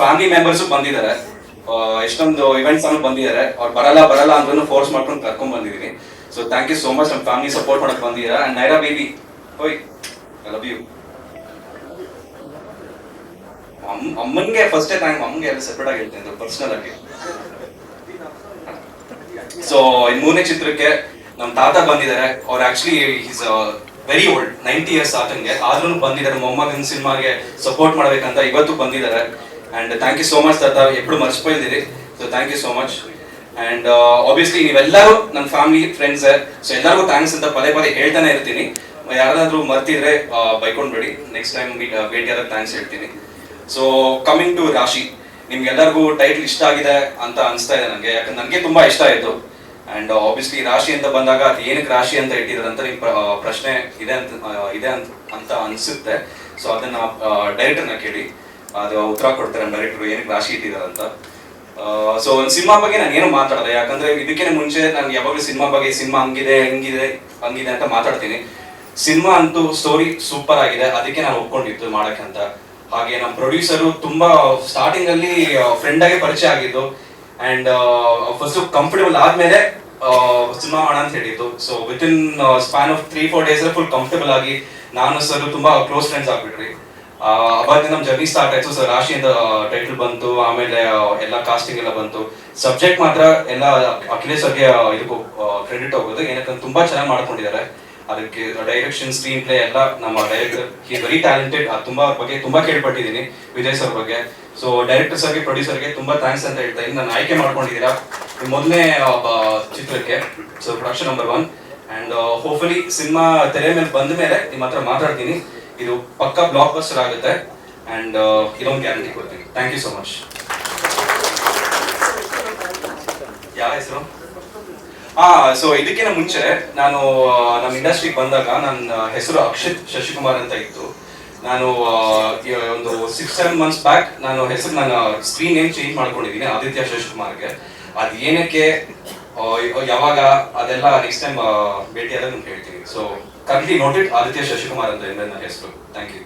Family members ಬಂದಿದ್ದಾರೆ. ಎಷ್ಟೊಂದು events ಅನ್ನು ಬಂದಿದ್ದಾರೆ. ಅವ್ರು ಬರಲ್ಲ ಬರಲ್ಲ ಅಂದ್ರೂ ಫೋರ್ಸ್ ಮಾಡ್ಕೊಂಡು ಕರ್ಕೊಂಡ್ ಬಂದಿದ್ದೀನಿ so thank you so much ನಮ್ಮ ಫ್ಯಾಮಿಲಿ ಸಪೋರ್ಟ್ ಮಾಡಕ್ ಬಂದಿದ್ದೀರಾ? ಅಂಡ್ ನೈರಾ ಬೇಬಿ ಹೋಯ್ ಐ ಲವ್ ಯು ಅಮ್ಮನ್ಗೆ ಫಸ್ಟ್ ಥ್ಯಾಂಕ್ ಅಮ್ಮಗೆ ಎಲ್ಲ ಸೆಪರೇಟ್ ಆಗಿ ಹೇಳ್ತೀನಿ ಪರ್ಸನಲ್ ಆಗಿ. ಸೊ ಇನ್ ಮೂರನೇ ಚಿತ್ರಕ್ಕೆ ನಮ್ಮ ತಾತ ಬಂದಿದ್ದಾರೆ. ಅವ್ರ actually is very old ninety years ಆತಂಗೆ. ಆದ್ರೂ ಬಂದಿದ್ದಾರೆ. ಮೊಹಮ್ಮದ್ ಸಿನಿಮಾಗೆ ಸಪೋರ್ಟ್ ಮಾಡ್ಬೇಕಂತ ಇವತ್ತು ಬಂದಿದ್ದಾರೆ. And thank you so much ತಾತ ಎಪ್ಪಡು ಮರ್ಚಿపోయింದಿರಿ so thank you so much and obviously ನೀವೆಲ್ಲರೂ ನನ್ನ ಫ್ಯಾಮಿಲಿ ಫ್ರೆಂಡ್ಸ್ ಸೊ ಎಲ್ಲರಿಗೂ ಥ್ಯಾಂಕ್ಸ್ ಅಂತ ಪದೇ ಪದೇ ಹೇಳ್ತಾನೆ ಇರ್ತೀನಿ. ಯಾರಾದರೂ ಮರ್ತಿದ್ರೆ ಬೈಕೊಂಡ್ಬೇಡಿ. ನೆಕ್ಸ್ಟ್ ಟೈಮ್ ಭೇಟಿಯಾದಾಗ ಥ್ಯಾಂಕ್ಸ್ ಹೇಳ್ತೀನಿ. ಸೊ ಕಮಿಂಗ್ ಟು ರಾಶಿ ನಿಮ್ಗೆಲ್ಲರಿಗೂ ಟೈಟ್ಲ್ ಇಷ್ಟ ಆಗಿದೆ ಅಂತ ಅನಿಸ್ತಾ ಇದೆ ನನಗೆ. ಯಾಕಂದ್ರೆ ನನಗೆ ತುಂಬ ಇಷ್ಟ ಆಯಿತು. ಆ್ಯಂಡ್ ಆಬ್ವಿಯಸ್ಲಿ ರಾಶಿ ಅಂತ ಬಂದಾಗ ಅದು ಏನಕ್ಕೆ ರಾಶಿ ಅಂತ ಇಟ್ಟಿದ್ದಾರೆ ಅಂತ ನಿಮ್ಮ ಪ್ರಶ್ನೆ ಇದೆ ಅಂತ ಇದೆ ಅಂತ ಅಂತ ಅನಿಸುತ್ತೆ. ಸೊ ಅದನ್ನು ಡೈರೆಕ್ಟರ್ನ ಕೇಳಿ. ಅದು ಉತ್ತರ ಕೊಡ್ತಾರೆ ಡೈರೆಕ್ಟರ್ ಏನಕ್ಕೆ ರಾಶಿ ಅಂತ. ಸೊ ಒಂದು ಸಿನಿಮಾ ಬಗ್ಗೆ ನಾನು ಏನು ಮಾತಾಡಲ್ಲ ಯಾಕಂದ್ರೆ ಇದಕ್ಕಿಂತ ಮುಂಚೆ ನಾನು ಯಾವಾಗಲೂ ಸಿನಿಮಾ ಬಗ್ಗೆ ಸಿನಿಮಾ ಹಂಗಿದೆ ಹಂಗಿದೆ ಹಂಗಿದೆ ಅಂತ ಮಾತಾಡ್ತೀನಿ. ಸಿನಿಮಾ ಅಂತೂ ಸ್ಟೋರಿ ಸೂಪರ್ ಆಗಿದೆ. ಅದಕ್ಕೆ ನಾನು ಒಪ್ಕೊಂಡಿತ್ತು ಮಾಡಕ್ಕೆ ಅಂತ. ಹಾಗೆ ನಮ್ಮ ಪ್ರೊಡ್ಯೂಸರು ತುಂಬಾ ಸ್ಟಾರ್ಟಿಂಗ್ ಅಲ್ಲಿ ಫ್ರೆಂಡ್ ಆಗಿ ಪರಿಚಯ ಆಗಿದ್ದು. ಅಂಡ್ ಫಸ್ಟ್ ಕಂಫರ್ಟಬಲ್ ಆದ್ಮೇಲೆ ಸಿನಿಮಾ ಮಾಡೋಣ ಅಂತ ಹೇಳಿದ್ದು. So with in span of three four days full comfortable ಆಗಿ ನಾನು ಸರ್ ತುಂಬಾ ಕ್ಲೋಸ್ ಫ್ರೆಂಡ್ಸ್ ಆಗ್ಬಿಟ್ರಿ ಅವಾಗ ನಮ್ಮ ಜರ್ನಿ ಸ್ಟಾರ್ಟ್ ಆಯ್ತು. ಸರ್ ರಾಶಿ ಅಂತ ಟೈಟಲ್ ಬಂತು, ಆಮೇಲೆ ಎಲ್ಲ ಕಾಸ್ಟಿಂಗ್ ಎಲ್ಲ ಬಂತು. ಸಬ್ಜೆಕ್ಟ್ ಮಾತ್ರ ಎಲ್ಲ ಅಖಿಲೇಶ್ ಅವ್ರಿಗೆ ಇದಕ್ಕೂ ಕ್ರೆಡಿಟ್ ಹೋಗೋದು. ಏನಕ್ಕಂತ ತುಂಬಾ ಚೆನ್ನಾಗಿ ಮಾಡ್ಕೊಂಡಿದ್ದಾರೆ. ಅದಕ್ಕೆ ಡೈರೆಕ್ಷನ್ ಸ್ಕ್ರೀನ್ ಪ್ಲೇ ಎಲ್ಲ ನಮ್ಮ ಡೈರೆಕ್ಟರ್ ಹಿ ವೆರಿ ಟ್ಯಾಲೆಂಟೆಡ್ ತುಂಬಾ ಬಗ್ಗೆ ತುಂಬಾ ಕೇಳ್ಪಟ್ಟಿದ್ದೀನಿ, ವಿಜಯ್ ಸರ್ ಬಗ್ಗೆ. ಸೊ ಡೈರೆಕ್ಟರ್ ಸರ್ಗೆ ಪ್ರೊಡ್ಯೂಸರ್ಗೆ ತುಂಬಾ ಥ್ಯಾಂಕ್ಸ್ ಅಂತ ಹೇಳ್ತಾ ಇದ್ದೀನಿ. ನಾನು ಆಯ್ಕೆ ಮಾಡ್ಕೊಂಡಿದ್ದೀರಾ? ಮೊದಲನೇ ಚಿತ್ರಕ್ಕೆ. So production number one and hopefully cinema ತೆರೆ ಮೇಲೆ ಬಂದ ಮೇಲೆ ನಿಮ್ಮ ಹತ್ರ ಮಾತಾಡ್ತೀನಿ. ಇದು ಪಕ್ಕ ಬ್ಲಾಕ್ ಬಸ್ಟರ್ ಆಗುತ್ತೆ ಅಂಡ್ ಇದೊಂದು ಗ್ಯಾರಂಟಿ ಕೊಡ್ತೀನಿ. ಥ್ಯಾಂಕ್ ಯು ಸೊ ಮಚ್ ಯಾವ ಹೆಸರು? ಹಾ ಸೊ ಇದಕ್ಕಿಂತ ಮುಂಚೆ ನಾನು ನಮ್ಮ ಇಂಡಸ್ಟ್ರಿಗೆ ಬಂದಾಗ ನನ್ನ ಹೆಸರು ಅಕ್ಷಿತ್ ಶಶಿಕುಮಾರ್ ಅಂತ ಇತ್ತು. ನಾನು ಒಂದು ಸಿಕ್ಸ್ ಸೆವೆನ್ ಮಂತ್ಸ್ ಬ್ಯಾಕ್ ನಾನು ಹೆಸರು, ನನ್ನ ಸ್ಕ್ರೀನ್ ನೇಮ್ ಚೇಂಜ್ ಮಾಡ್ಕೊಂಡಿದ್ದೀನಿ, ಆದಿತ್ಯ ಶಶಿಕುಮಾರ್ಗೆ. ಅದು ಏನಕ್ಕೆ ಯಾವಾಗ ಅದೆಲ್ಲ ನೆಕ್ಸ್ಟ್ ಟೈಮ್ ಭೇಟಿ ಆದಾಗ ಹೇಳ್ತೀನಿ. So correctly noted Aditya Shashikumar ಅಂತ ಹೆಸರು. Thank you